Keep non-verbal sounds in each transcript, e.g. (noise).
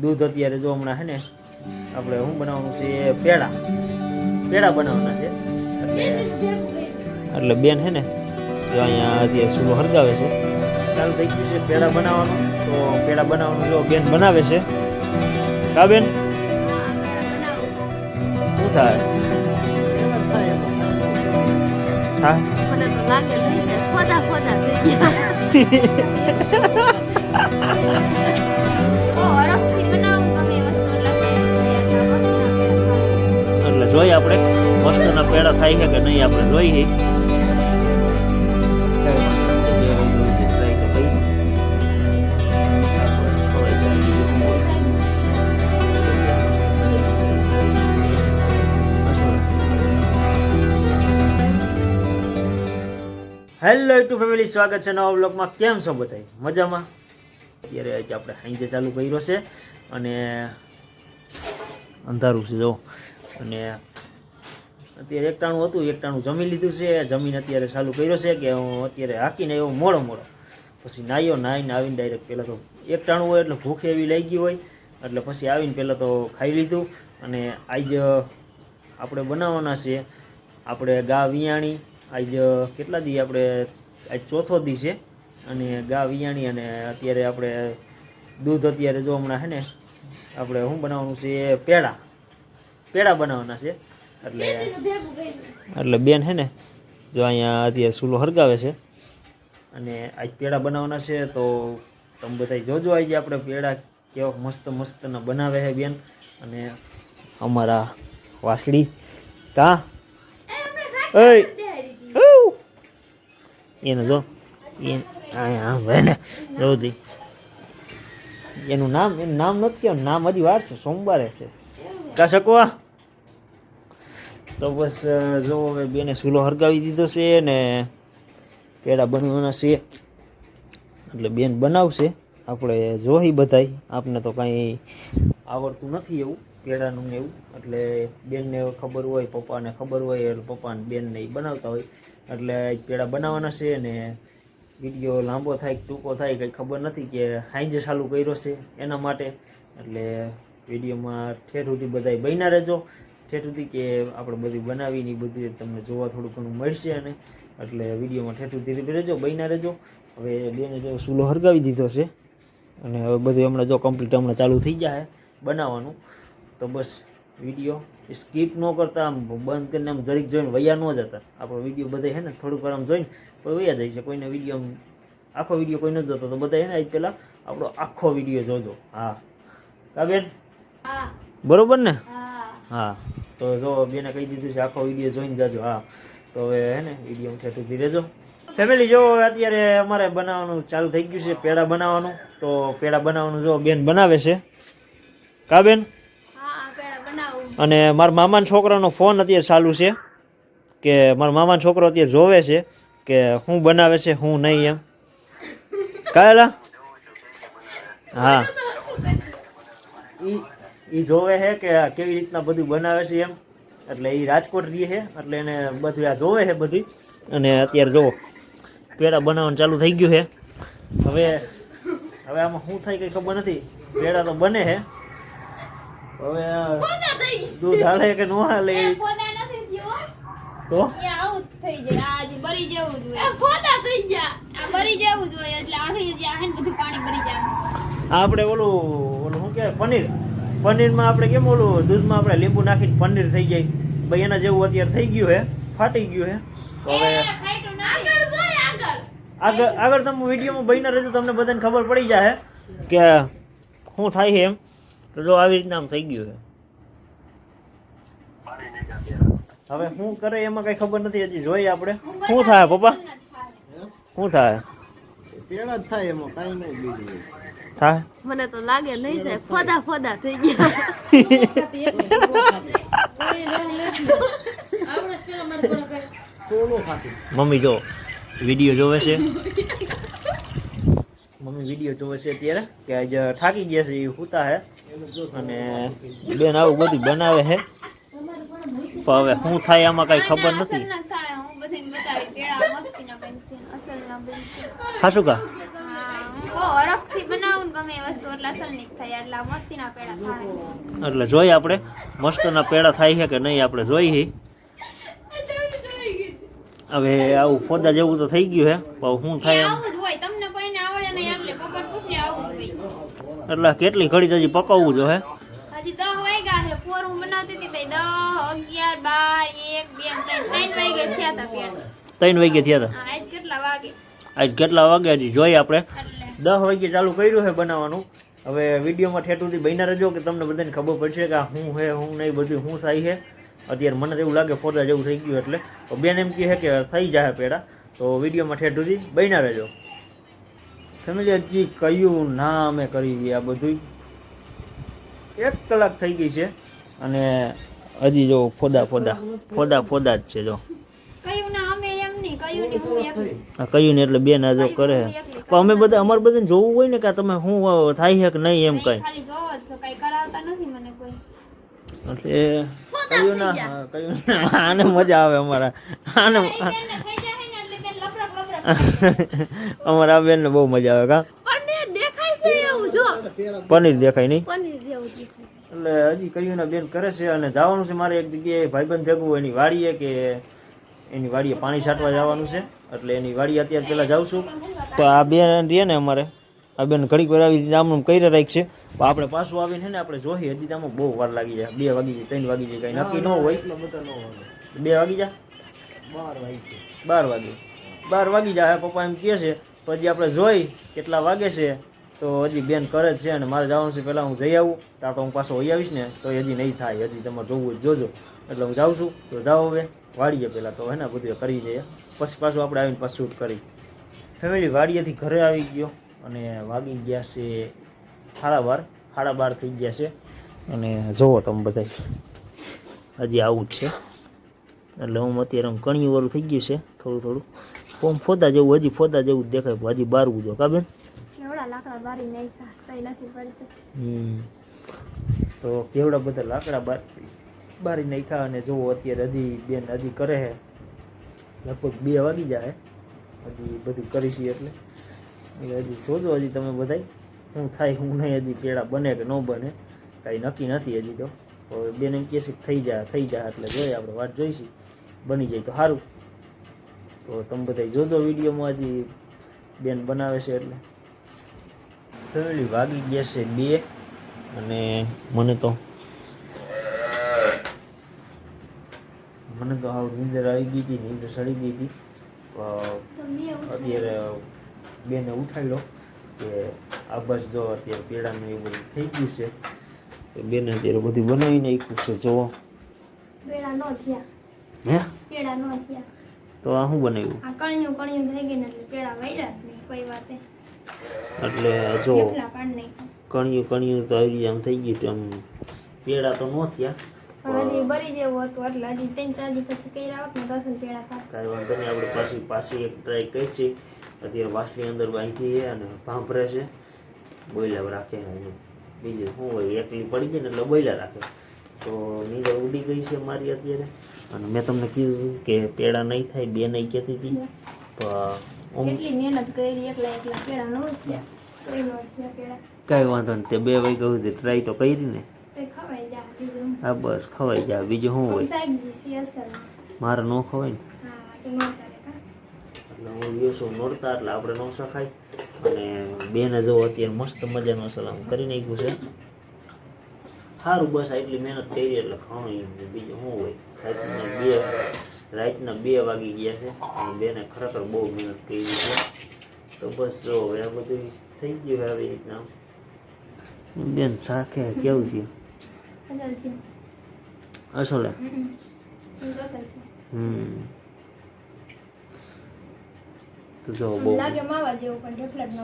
દૂધ અત્યારે જો હમણાં હે ને આપણે શું બનાવવાનું છે? પેડા. પેડા બનાવવાના છે. એટલે બેન હે ને જો અહીંયા અત્યારે ચૂલો હરગાવે છે. ચાલુ થઈ ગયું છે પેડા બનાવવાનું. તો પેડા બનાવવાનું જો બેન બનાવે છે. કા બેન? શું થાય? હા? મને તો લાગે ખોદા ખોદા થઈ ગયા. (laughs) પેડા થાય છે કે નહીં આપણે જોઈએ. હેલો ટુ ફેમિલી, સ્વાગત છે નવા બ્લોગમાં કેમ છો બધાય? મજામાં? અત્યારે આજે આપણે સાંજે ચાલુ કર્યો છે અને અંધારું છે જો અને અત્યારે એકટાણું હતું, એકટાણું જમી લીધું છે. જમીન અત્યારે ચાલુ કર્યો છે કે હું અત્યારે હાકીને એવો મોડો મોડો. પછી નાહ્યો નાહીને આવીને ડાયરેક્ટ પહેલાં તો એકટાણું હોય એટલે ભૂખ એવી લાગી હોય. એટલે પછી આવીને પહેલાં તો ખાઈ લીધું અને આજ આપણે બનાવવાના છે. આપણે ગા વિયાણી, આજ કેટલા દી આપણે, આજ ચોથો દી છે. અને ગા વિયાણી અને અત્યારે આપણે દૂધ અત્યારે જો હમણાં છે ને, આપણે શું બનાવવાનું છે, પેડા. પેડા બનાવવાના છે. એટલે એટલે બેન હે ને જો અહીંયા અત્યારે સૂલો હરગાવે છે અને આજ પેડા બનાવવાના છે તો તમે બધા જોજો આજે આપણે પેડા કેવા મસ્ત મસ્તના બનાવે છે બેન. અને અમારા વાસળી કા? એને જો એને જોજી એનું નામ એનું નામ નથી કહેવાનું નામ હજી વાર છે સોમવારે છે. કા શકવા તો બસ જો હવે બેને સૂલો હરગાવી દીધો છે ને પેડા બનવાના છે. એટલે બેન બનાવશે. આપણે જોઈ બધાય. આપને તો કાંઈ આવડતું નથી એવું પેડાનું ને એવું. એટલે બેનને ખબર હોય, પપ્પાને ખબર હોય, એટલે પપ્પાને બેનને એ બનાવતા હોય. એટલે પેડા બનાવવાના છે ને વીડિયો લાંબો થાય ટૂંકો થાય, કંઈ ખબર નથી કે હાંજે ચાલુ કર્યો છે એના માટે. એટલે વિડીયોમાં ઠેર સુધી બધાય બન્યા રહેજો. સુધી કે આપણે બધું બનાવીને બધું તમને જોવા થોડું ઘણું મળશે અને એટલે વિડીયોમાં ઠેર સુધી રહેજો બન્યા રહેજો. હવે બેને જો સૂલો હરગાવી દીધો છે અને હવે બધું હમણાં જો કમ્પ્લીટ હમણાં ચાલુ થઈ જાય બનાવવાનું. તો બસ વીડિયો સ્કીપ ન કરતા આમ બંધ કરીને આમ જરીક જોઈને વૈયા ન જતા. આપણો વીડિયો બધા હે ને થોડુંક વાર આમ જોઈને કોઈ વૈયા જાય છે. કોઈને વીડિયો આમ આખો વીડિયો કોઈ ન જોતો તો બધા હે ને આજ પહેલાં આપણો આખો વીડિયો જોજો. હા. કાબેન બરોબર ને? હા. તો જો બેને કહી દીધું છે આખો વીડિયો જોઈને જાજો હા. તો હવે હે ને વીડિયો ઠેઠું રહેજો ફેમિલી જો. અત્યારે અમારે બનાવવાનું ચાલુ થઈ ગયું છે પેડા બનાવવાનું. તો પેડા બનાવવાનું જો બેન બનાવે છે. કા બેન? હા અને મારા મામાના છોકરાનો ફોન અત્યારે ચાલુ છે કે મારા મામાનો છોકરો અત્યારે જોવે છે કે શું બનાવે છે હું નહીં એમ. કાયલા? હા. ઈ જોવે છે કે આ કેવી રીતના બધું બનાવે છે એમ. એટલે એ રાજકોટ રહે છે એટલે એને બધું આ જોવે છે બધું. અને અત્યારે જોવો પેડા બનાવવાનું ચાલુ થઈ ગયું છે. હવે હવે આમાં શું થાય કંઈ ખબર નથી. પેડા તો બને છે. હવે દૂધ હાલે કે ન હાલે એ તો? એ આવું જ થઈ જાય. આ બરી જેવું જ હોય. થઈ ગયા? આ બરી જેવું જ એટલે આખરી જે આહે બધું પાણી ભરી જાય. આપણે ઓલું ઓલું શું કહેવાય પનીર? પનીરમાં આપણે કેમ ઓલું દૂધમાં આપણે લીંબુ નાખીને પનીર થઈ જાય? ભાઈ એના જેવું અત્યારે થઈ ગયું હે. ફાટી ગયું હે. તો હવે આગળ આગળ. તમે વિડીયોમાં બહીને રહેજો તમને બધાને ખબર પડી જાય કે શું થાય છે એમ. તો જો આવી રીતના આમ થઈ ગયું છે હવે શું કરે એમાં કઈ ખબર નથી હજી જોઈએ આપણે. શું થાય પપ્પા? શું થાય? પેડા જ થાય એમાં કાંઈ નહીં બીજું થાય? મને તો લાગે નહીં થાય. ખોદા થઈ ગયા. (laughs) મમ્મી જો વીડિયો જોવે છે? મમ્મી વીડિયો જોવે છે અત્યારે કે આજે થાકી ગયા છે એ હુતા હે. અને બેન આવું બધું બનાવે છે પણ હવે શું થાય આમાં કઈ ખબર નથી હું બધાને બતાવી પેડા મસ્તીના બનશે અસલના બનશે હાશું કા એટલે જોઈ આપણે મસ્તના પેડા થાય છે કે નહીં આપણે જોઈએ હવે આવું ફોદા જેવું તો થઈ ગયું છે પણ શું થાય એમ? એટલે કેટલી ઘડી હજી પકવવું જો હે? હજી દસ વાગ્યા છે ફોર હું બનાવતી હતી તઈ દસ અગિયાર બાર એક બે ત્રણ ત્રણ વાગે થયા હતા ત્રણ થયા હતા? કેટલા વાગે? આજ કેટલા વાગ્યા હજી? જોઈએ આપણે. દસ વાગે ચાલુ કર્યું છે બનાવવાનું. હવે વિડીયોમાં ઠેઠુંથી સુધી બન્યા રહેજો કે તમને બધાને ખબર પડશે કે આ હે છે શું નહીં બધું શું થાય છે. અત્યારે મને તો એવું લાગે ફોદા જેવું થઈ ગયું એટલે. તો બેન એમ કહે કે થઈ જાય પેડા. તો વિડીયોમાં ઠેઠ સુધી બન્યા રહેજો. ફેમિલી હજી કયું ના અમે કરી આ બધું એક કલાક થઈ ગઈ છે અને હજી જો ફોદા ફોદા ફોદા ફોદા જ છે જો. કયું ના અમે કયું ને આ કયું ને એટલે બેન આજો જો કરે પણ અમે બધા અમારે બધાને જોવું હોય ને કે તમે શું થાય છે કે નહીં એમ કઈ. ખાલી જોવો જ છો. કઈ કરાવતા નથી મને કોઈ. એટલે કયું ના કયું આને મજા આવે અમારા. આને (laughs) અમારા ને બેન બેનને બહુ મજા આવે કા? પનીર દેખાય છે એવું જો. પનીર દેખાય નહીં? એટલે હજી કયું ના બેન કરે છે અને જવાનું છે મારે એક જગ્યાએ ભાઈબંધ ભેગું હોય એની વાડીએ કે એની વાડીએ પાણી છાંટવા જવાનું છે. એટલે એની વાડીએ અત્યારે પહેલાં જાઉં છું. તો આ બેન રહે ને અમારે. આ બેન ઘડીક વાર આવી આમ કરી રાખશે. પણ આપણે પાછું આવીને ને આપણે જોઈએ. હજી તો આમાં બહુ વાર લાગી જાય. બે વાગી જાય ત્રણ વાગી જાય કંઈ નક્કી ન હોય. બે વાગી જાય બાર વાગી બાર વાગે. બાર વાગી જાય. પપ્પા એમ કહે છે પછી આપણે જોઈ કેટલા વાગે છે. તો હજી બેન કરે જ છે અને મારે જવાનું છે. પહેલાં હું જઈ આવું. ત્યાં તો હું પાછો હોઈ આવીશ ને તો હજી નહીં થાય. હજી તમારે જોવું જોજો. એટલે હું જાઉં છું. તો જાઓ હવે. વાડીએ પહેલાં તો હે ને બધું કરી દઈએ પછી પાછું આપણે આવીને પાછું શૂટ કરી. ફેમિલી વાડીએથી ઘરે આવી ગયો અને વાગી ગયા છે સાડા બાર સાડા બાર થઈ ગયા છે. અને જુઓ તમે બધા હજી આવું જ છે. એટલે હું અત્યારે આમ કણિયું વાળું થઈ ગયું છે થોડું થોડું. ફોમ ફોદા જેવું હજી ફોદા જેવું જ દેખાય હજી બારવું જો કાબેન તો કેવડા બધા લાકડા બાર? બારી નાખ્યા અને જુઓ અત્યારે હજી બેન હજી કરે છે. લગભગ બે વાગી જાય. હજી બધું કરીશી એટલે. એટલે હજી જોજો હજી તમે બધાય. શું થાય હું નહીં, હજી પેડા બને કે ન બને, કાંઈ નક્કી નથી હજી તો. બેન એમ કહે છે કે થઈ જાય થઈ જાય એટલે જોઈએ, આપણે વાત જોઈશી. બની જાય તો સારું. તો તમે બધા જોજો વિડીયોમાં હજી બેન બનાવે છે એટલે. ફેમિલી વાગી ગયા છે બે. અને મને તો મને તો હાવ નીંદર આવી ગઈ હતી નીંદર સડી ગઈ હતી. અત્યારે બેને ઉઠાડ્યો કે આ બસ જો અત્યારે પેડાનું એવું બધું થઈ ગયું છે તો બેને અત્યારે બધું બનાવીને એક છે જુઓ. પેડા નો થયા. હે? તો આ શું બનાવ્યું? એટલે જ કણિયું કણિયું તો આવી આમ થઈ ગયું આમ પેડા તો ન થયા. હજી બરી જેવું હતું એટલે હજી ત્રણ ચાર દી પછી કર્યા હોત ને દસ પેડા ખાત કાંઈ વાંધો નહીં આપણે પાછી પાછી એક ટ્રાય કરી છે અત્યારે વાસની અંદર બાંધી છે અને ભાંભરે છે. બોયલા રાખે એને બીજું શું હોય એકલી પડી ગઈ ને એટલે બોઈલર રાખે. તો નીંદર ઉડી ગઈ છે મારી અત્યારે. અને મેં તમને કીધું કે પેડા નહીં થાય બે નહીં કહેતી હતી. તો એટલી કેટલી મહેનત કરી એકલા એકલા પેડા ન થયા કોઈ વાંધો નહીં તે બે વાગ્યા સુધી ટ્રાય તો કરી ને. હા? બસ ખવાઈ જાય બીજું શું હોય? મારે ન ખવાય ને? હા તો નો કરે કા એટલે હું નોરતા એટલે આપણે ન સખાય અને બેને જો અત્યારે મસ્ત મજાનો સલામ કરી નાખ્યું છે. સારું બસ આટલી મહેનત કરી એટલે ખાણું બીજું શું હોય? રાતના બે રાતના બે વાગી ગયા છે અને બેને ખરેખર બહુ મહેનત કરી છે. તો બસ જો હવે આ બધું થઈ ગયું હવે આવી રીતના. બેન શાકે કેવું થયું? છે અસલે હમ તો જો બહુ લાગે માવા જેવું પણ ઢેફલા ન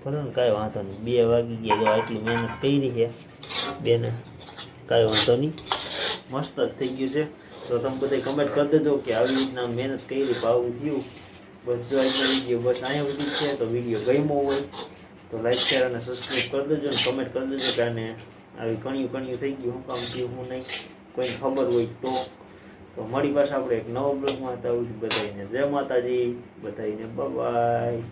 ભલે ને કાંઈ વાંધો નહીં બે વાગી ગયા જો આટલી મહેનત કરી છે બેને કાંઈ વાંધો નહીં મસ્ત જ થઈ ગયું છે તો તમે બધા કમેન્ટ કરી દેજો કે આવી રીતના મહેનત કરી પણ આવું થયું બસ જો આજનો વીડિયો બસ અહીંયા સુધી છે તો વીડિયો ગમ્યો હોય તો લાઈક શેર અને સબસ્ક્રાઈબ કરી દેજો અને કમેન્ટ કરી દેજો કે આને આવી કણિયું કણિયું થઈ ગયું શું કામ થયું શું નહીં. કોઈને ખબર હોય તો. તો મળી પાછા આપણે એક નવો બ્લોગમાં. હતા બધાને જય માતાજી બધાને બાય